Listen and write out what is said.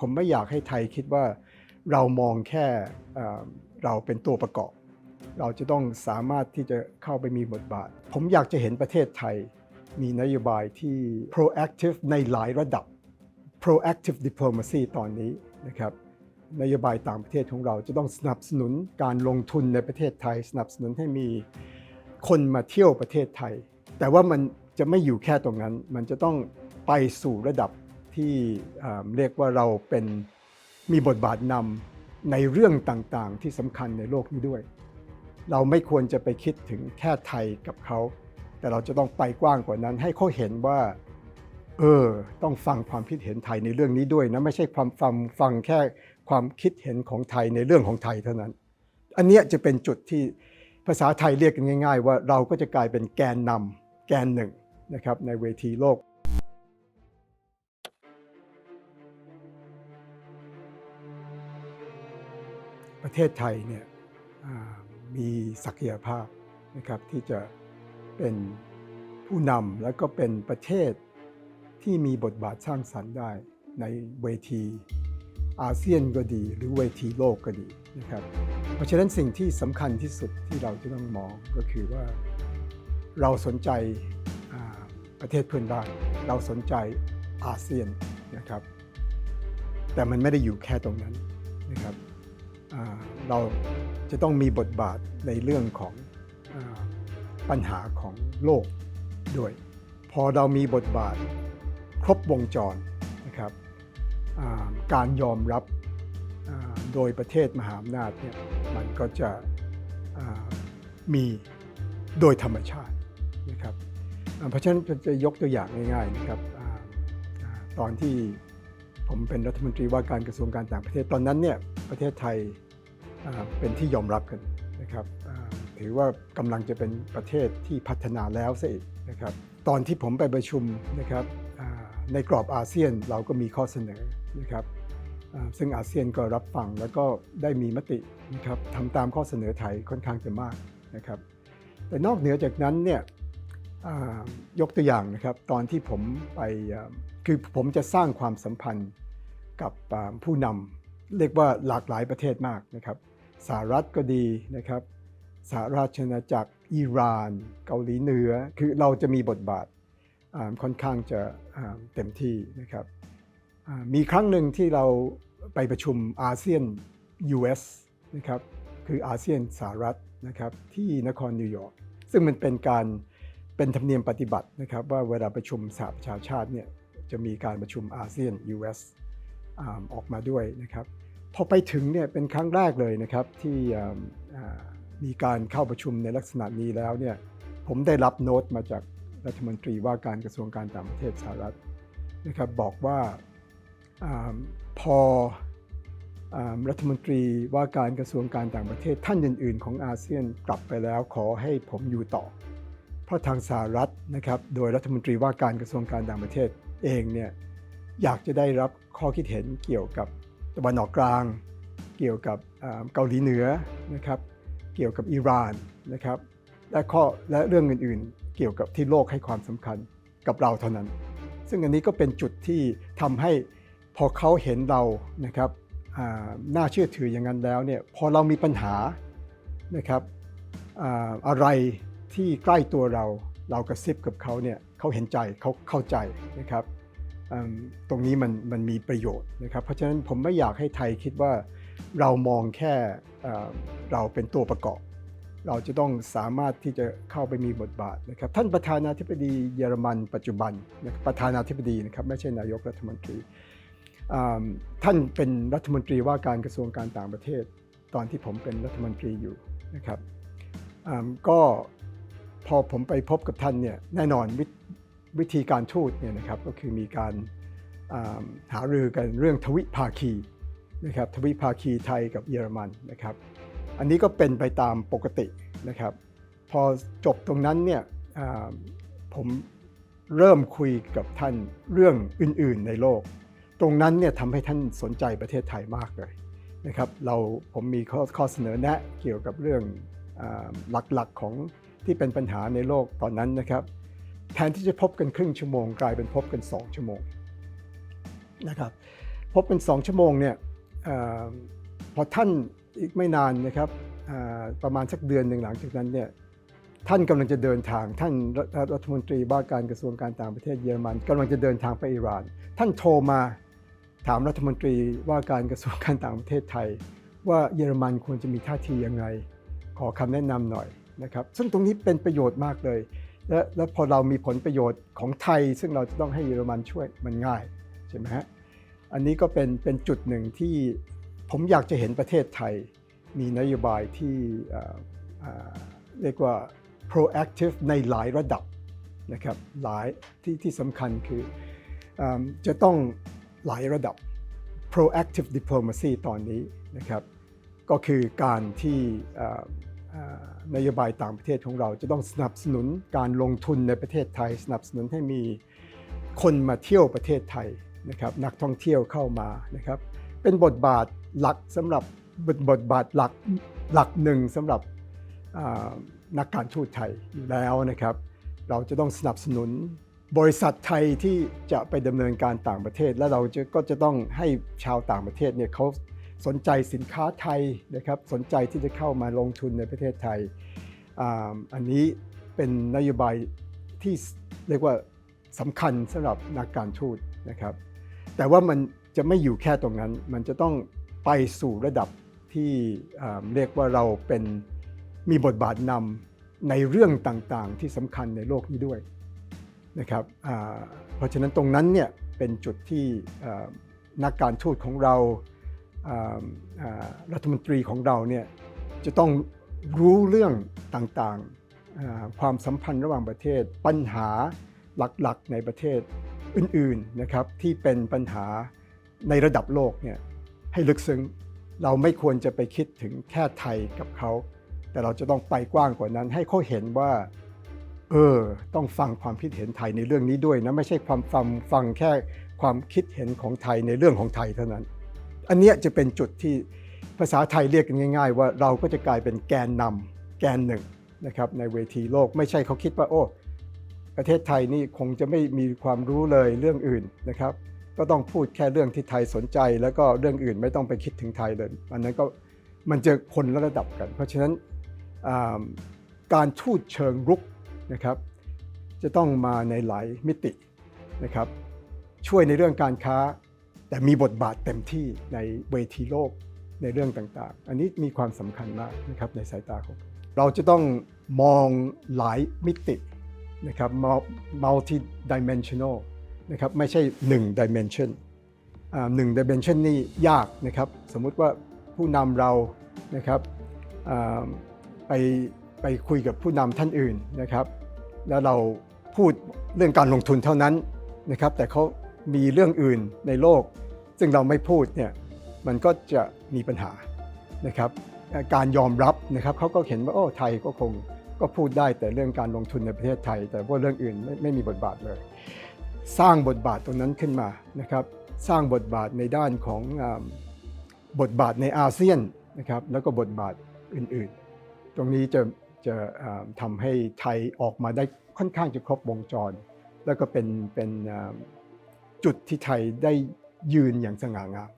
ผมไม่อยากให้ไทยคิดว่าเรามองแค่เราเป็นตัวประกอบ เราจะต้องสามารถที่จะเข้าไปมีบทบาท ผมอยากจะเห็นประเทศไทย มีนโยบายที่ proactive ในหลายระดับ proactive diplomacy ตอนนี้นะครับนโยบายต่างประเทศของเราจะต้องสนับสนุนการลงทุนในประเทศไทย สนับสนุนให้มีคนมาเที่ยวประเทศไทย แต่ว่ามันจะไม่อยู่แค่ตรงนั้น มันจะต้องไปสู่ระดับ ที่เรียกว่าเราเป็นมีบทบาทนำในเรื่องต่างๆ ที่สำคัญในโลกนี้ด้วย เราไม่ควรจะไปคิดถึงแค่ไทยกับเขาแต่เราจะต้องไปกว้างกว่านั้น ให้เขาเห็นว่า เออ ต้องฟังความคิดเห็นไทยในเรื่องนี้ด้วยนะไม่ใช่ความฟังฟังแค่ความคิดเห็นของไทยในเรื่องของไทยเท่านั้น อันนี้จะเป็นจุดที่ภาษาไทยเรียกกันง่าย ๆ ว่าเราก็จะกลายเป็นแกนนำแกนหนึ่งนะครับในเวทีโลก ประเทศไทยเนี่ยมีศักยภาพนะครับที่จะเป็นผู้นำและก็เป็นประเทศที่มีบทบาทสร้างสรรค์ได้ในเวทีอาเซียนก็ดีหรือเวทีโลกก็ดีนะครับ เพราะฉะนั้นสิ่งที่สำคัญที่สุดที่เราจะต้องมองก็คือว่าเราสนใจประเทศเพื่อนบ้าน เราสนใจอาเซียนนะครับ แต่มันไม่ได้อยู่แค่ตรงนั้นนะครับ เราจะต้องมีบทบาทในเรื่องของอปัญหาของโลกด้วย พอเรามีบทบาทครบวงจรนะครับการยอมรับโดยประเทศมหาอำนาจเนี่ยมันก็จะมีโดยธรรมชาตินะครับเพราะฉะนั้นจะยกตัวอย่างง่ายๆนะครับอตอนที่ ผมเป็นรัฐมนตรีว่าการกระทรวงการต่างประเทศตอนนั้นเนี่ยประเทศไทยเป็นที่ยอมรับกันนะครับถือว่ากำลังจะเป็นประเทศที่พัฒนาแล้วซะอีกนะครับตอนที่ผมไปประชุมนะครับในกรอบอาเซียนเราก็มีข้อเสนอนะครับซึ่งอาเซียนก็รับฟังแล้วก็ได้มีมตินะครับทำตามข้อเสนอไทยค่อนข้างจะมากนะครับแต่นอกเหนือจากนั้นเนี่ยยกตัวอย่างนะครับตอนที่ผมไป คือผมจะสร้างความสัมพันธ์กับผู้นำเรียกว่าหลากหลายประเทศมากนะครับสหรัฐก็ดีนะครับสหราชอาณาจักรอิหร่าน เกาหลีเหนือ คือเราจะมีบทบาทค่อนข้างจะเต็มที่นะครับมีครั้งหนึ่งที่เราไปประชุมอาเซียน US นะครับคืออาเซียนสหรัฐนะครับที่นครนิวยอร์กซึ่งมันเป็นการเป็นธรรมเนียมปฏิบัตินะครับว่าเวลาประชุมสหประชาชาติเนี่ย จะมีการประชุมอาเซียน US อออกมาด้วยนะครับพอไปถึงเนี่ยเป็นครั้งแรกเลยนะครับที่มีการเข้าประชุมในลักษณะนี้แล้วเนี่ยผมได้รับโน้ตมาจากรัฐมนตรีว่าการกระทรวงการต่างประเทศสหรัฐนะครับบอกว่าอพออรัฐมนตรีว่าการกระทรวงการต่างประเทศท่านอื่น ๆ ของอาเซียนกลับไปแล้วขอให้ผมอยู่ต่อ เพราะทางสหรัฐนะครับโดยรัฐมนตรีว่าการกระทรวงการต่างประเทศ เองเนี่ยอยากจะได้รับข้อคิดเห็นเกี่ยวกับตะวันออกกลาง เกี่ยวกับเกาหลีเหนือนะครับเกี่ยวกับอิหร่านนะครับและข้อและเรื่องอื่นๆ เกี่ยวกับที่โลกให้ความสำคัญกับเราเท่านั้น ซึ่งอันนี้ก็เป็นจุดที่ทำให้พอเขาเห็นเรานะครับน่าเชื่อถืออย่างนั้นแล้วเนี่ยพอเรามีปัญหานะครับอะไรที่ใกล้ตัวเรา เรากระซิบกับเขาเนี่ยเขาเห็นใจเขาเข้าใจนะครับตรงนี้มันมันมีประโยชน์นะครับ เพราะฉะนั้นผมไม่อยากให้ไทยคิดว่าเรามองแค่เราเป็นตัวประกอบ เราจะต้องสามารถที่จะเข้าไปมีบทบาทนะครับ ท่านประธานาธิบดีเยอรมันปัจจุบันนะประธานาธิบดีนะครับไม่ใช่นายกรัฐมนตรีท่านเป็นรัฐมนตรีว่าการกระทรวงการต่างประเทศ ตอนที่ผมเป็นรัฐมนตรีอยู่นะครับก็ พอผมไปพบกับท่านเนี่ยแน่นอนววิธีการทูตเนี่ยนะครับก็คือมีการหารือกันเรื่องทวิภาคีนะครับทวิภาคีไทยกับเยอรมันนะครับ อันนี้ก็เป็นไปตามปกตินะครับ พอจบตรงนั้นเนี่ยผมเริ่มคุยกับท่านเรื่องอื่น ๆ ในโลก ตรงนั้นเนี่ยทำให้ท่านสนใจประเทศไทยมากเลยนะครับ เราผมมีข้อข้อเสนอแนะเกี่ยวกับเรื่องอหลัก ๆ ของ ที่เป็นปัญหาในโลกตอนนั้นนะครับ แทนที่จะพบกันครึ่งชั่วโมง กลายเป็นพบกัน 2 ชั่วโมงนะครับพบเป็น2 ชั่วโมงเนี่ยอพอท่านอีกไม่นานนะครับประมาณสักเดือนหนึ่งหลังจากนั้นเนี่ยท่านกำลังจะเดินทางท่านรัฐรัฐมนตรีว่าการกระทรวงการต่างประเทศเยอรมันกำลังจะเดินทางไปอิหร่าน ท่านโทรมาถามรัฐมนตรีว่าการกระทรวงการต่างประเทศไทย ว่าเยอรมันควรจะมีท่าทียังไง ขอคำแนะนำหน่อย นะครับซึ่งตรงนี้เป็นประโยชน์มากเลย และและพอเรามีผลประโยชน์ของไทย ซึ่งเราจะต้องให้เยอรมันช่วยมันง่ายใช่ไหมฮะอันนี้ก็เป็นเป็นจุดหนึ่งที่ผมอยากจะเห็นประเทศไทย มีนโยบายที่เรียกว่า proactive ในหลายระดับนะครับหลายที่ที่สำคัญคืออจะต้องหลายระดับ proactive diplomacy ตอนนี้นะครับก็คือการที่ นโยบายต่างประเทศของเราจะต้องสนับสนุนการลงทุนในประเทศไทย สนับสนุนให้มีคนมาเที่ยวประเทศไทยนะครับนักท่องเที่ยวเข้ามานะครับเป็นบทบาทหลักสำหรับบทบทบาทหลักหลักหนึ่งสำหรับนักการทูตไทยอยู่แล้วนะครับ เราจะต้องสนับสนุนบริษัทไทยที่จะไปดำเนินการต่างประเทศ และเราจะก็จะต้องให้ชาวต่างประเทศเนี่ยเขา สนใจสินค้าไทยนะครับสนใจที่จะเข้ามาลงทุนในประเทศไทยอ,อันนี้เป็นนโยบายที่เรียกว่าสำคัญสำหรับนักการทูตนะครับ แต่ว่ามันจะไม่อยู่แค่ตรงนั้น มันจะต้องไปสู่ระดับที่เรียกว่าเราเป็นมีบทบาทนำในเรื่องต่างๆ ที่สำคัญในโลกนี้ด้วยนะครับเพราะฉะนั้นตรงนั้นเนี่ยเป็นจุดที่นักการทูตของเรา รัฐมนตรีของเราเนี่ยจะต้องรู้เรื่องต่างๆ ความสัมพันธ์ระหว่างประเทศ ปัญหาหลักๆในประเทศอื่นๆนะครับที่เป็นปัญหาในระดับโลกเนี่ยให้ลึกซึ้งเราไม่ควรจะไปคิดถึงแค่ไทยกับเขา แต่เราจะต้องไปกว้างกว่านั้น ให้เขาเห็นว่าเออต้องฟังความคิดเห็นไทยในเรื่องนี้ด้วยนะไม่ใช่ความฟังฟังแค่ความคิดเห็นของไทยในเรื่องของไทยเท่านั้น อันนี้จะเป็นจุดที่ภาษาไทยเรียกกันง่าย ๆ ว่าเราก็จะกลายเป็นแกนนำแกนหนึ่งนะครับในเวทีโลกไม่ใช่เขาคิดว่าโอ้ประเทศไทยนี่คงจะไม่มีความรู้เลยเรื่องอื่นนะครับ ก็ต้องพูดแค่เรื่องที่ไทยสนใจ แล้วก็เรื่องอื่นไม่ต้องไปคิดถึงไทยเลยอันนั้นก็มันจะคนละระดับกัน เพราะฉะนั้นการทูตเชิงรุกนะครับ จะต้องมาในหลายมิตินะครับ ช่วยในเรื่องการค้า แต่มีบทบาทเต็มที่ในเวทีโลกในเรื่องต่างๆ อันนี้มีความสำคัญมากนะครับในสายตาของเราจะต้องมองหลายมิตินะครับ multi dimensional นะครับไม่ใช่ 1 dimension หนึ่ง dimension นี่ยากนะครับสมมุติว่าผู้นำเรานะครับไปไปคุยกับผู้นำท่านอื่นนะครับ แล้วเราพูดเรื่องการลงทุนเท่านั้นนะครับแต่เขา มีเรื่องอื่นในโลก ซึ่งเราไม่พูดเนี่ยมันก็จะมีปัญหานะครับการยอมรับนะครับเขาก็เห็นว่าโอ้ไทยก็คงก็พูดได้แต่เรื่องการลงทุนในประเทศไทย แต่ว่าเรื่องอื่นไม่ไม่มีบทบาทเลย สร้างบทบาทตรงนั้นขึ้นมานะครับสร้างบทบาทในด้านของบทบาทในอาเซียนนะครับแล้วก็บทบาทอื่นๆ ตรงนี้จะจะทำให้ไทยออกมาได้ค่อนข้างจะครบวงจร แล้วก็เป็นเป็น จุดที่ไทยได้ยืนอย่างสง่างาม